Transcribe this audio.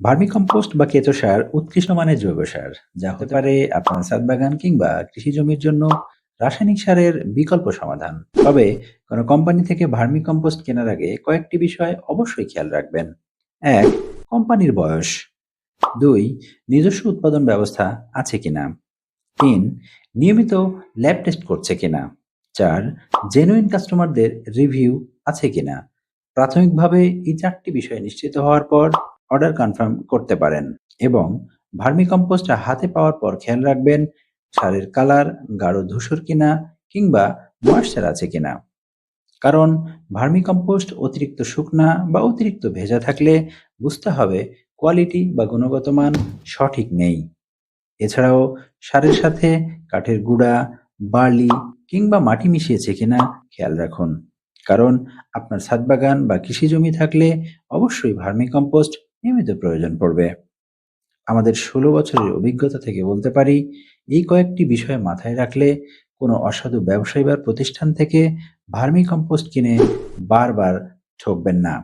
Vermicompost বা কেঁচো সার উৎকৃষ্ট মানের জৈব সার, যা হতে পারে আপনার ছাদ বাগান কিংবা কৃষি জমির জন্য রাসায়নিক সারের বিকল্প সমাধান। তবে কোনো কোম্পানি থেকে ভার্মিকম্পোস্ট কেনার আগে কয়েকটি বিষয় অবশ্যই খেয়াল রাখবেন। এক, কোম্পানির বয়স। দুই, নিজস্ব উৎপাদন ব্যবস্থা আছে কিনা। তিন, নিয়মিত ল্যাব টেস্ট করছে কিনা। চার, জেনুইন কাস্টমারদের রিভিউ আছে কিনা। প্রাথমিকভাবে এই চারটি বিষয় নিশ্চিত হওয়ার পর অর্ডার কনফার্ম করতে পারেন এবং ভার্মিকম্পোস্ট হাতে পাওয়ার পর খেয়াল রাখবেন, সারের কালার, গাঢ় ধূসর কিনা কিংবা ময়েশ্চার আছে কিনা। কারণ ভার্মিকম্পোস্ট অতিরিক্ত শুকনা বা অতিরিক্ত ভেজা থাকলে বুঝতে হবে কোয়ালিটি বা গুণগত মান সঠিক নেই। এছাড়াও সারের সাথে কাঠের গুঁড়া, বার্লি কিংবা মাটি মিশিয়েছে কিনা খেয়াল রাখুন। কারণ আপনার ছাদ বাগান বা কৃষি জমি থাকলে অবশ্যই ভার্মিকম্পোস্ট নিয়মিত প্রয়োজন পড়বে। আমাদের ষোলো বছরের অভিজ্ঞতা থেকে বলতে পারি, এই কয়েকটি বিষয় মাথায় রাখলে কোনো অসাধু ব্যবসায়ী বা প্রতিষ্ঠান থেকে ভার্মি কম্পোস্ট কিনে বারবার ঠকবেন না।